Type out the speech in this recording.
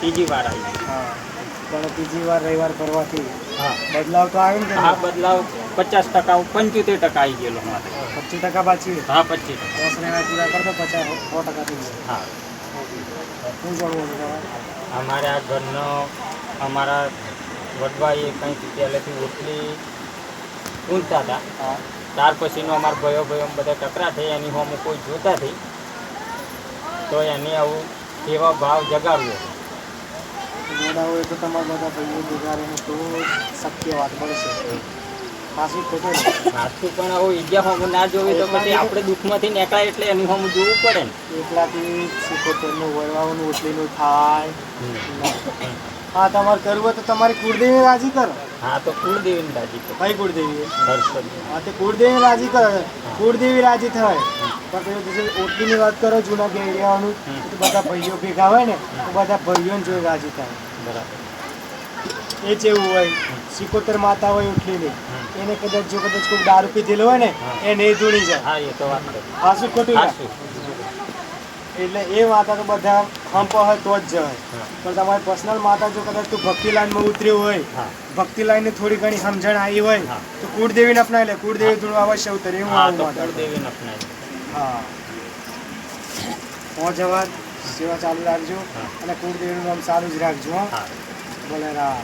ત્રીજી વાર આવી. હા. પણ ત્રીજી વાર રવિવાર કરવાથી હા. બદલાવ તો આવ્યો ને હા બદલાવ પચાસ ટકા પંચોતેર ટકા આવી ગયેલો મારે. પચીસ ટકા પાછી? હા પચીસ ટકા. દસ રવિવાર પૂરા કરતો પચાસ સો ટકા થઈ ગયો હા. શું અમારે આ ઘરનો અમારા વડવાઈએ કંઈક પહેલેથી ઓટલી ઊંચતા હતા. ત્યાર પછીનો અમારા ભયો ભયો બધા ટકરા થઈ એની હોમ કોઈ જોતા થઈ તો એની આવું એવા ભાવ જગાડવો. જોડા હોય તો તમારા બધા ભાઈઓ ભેગા રહીને તો શક્ય વાત પડશે પાછું ખોટું ને પણ આવું ઈજા હોમ ના જોવી તો પછી આપણે દુઃખમાંથી નીકળાય એટલે એની હોમ જોવું પડે ને. એકલાથી સિકોતેરનું વળવાનું થાય. હા તમારે કરવું હોય તો તમારી કુળદેવી રાજી કરો. હા તો કુળદેવીની રાજી તો કઈ કુળદેવી હા તે કુળદેવી રાજી કરો. કુળદેવી રાજી થાય. પછી ઓટલીની વાત કરો જૂના તો બધા ભાઈઓ ભેગા હોય ને તો બધા ભાઈઓને જોઈ રાજી થાય. બરાબર. એ જેવું હોય. સિકોતર માતા હોય ઉઠલીની એને કદાચ જો કદાચ કોઈ દારૂ પીધેલો હોય ને એ નહીં ધૂણી જાય. હા એ તો વાત હા શું ખોટું એટલે એ માતા તો બધા હંપ હોય તો જ જવાય. પણ તમારી પર્સનલ માતા જો કદાચ તું ભક્તિ લાઈનમાં ઉતર્યું હોય ભક્તિ લાઈનની થોડી ઘણી સમજણ આવી હોય. તો કુળદેવીને અપનાવી લે. કુળદેવી ધૂણવા અવશ્ય ઉતરે. એવું આવું કુળદેવીને અપનાવી હા. પહોંચ જવા સેવા ચાલુ રાખજો. અને કુળદેવીનું નામ સારું જ રાખજો હો. બોલે રામ.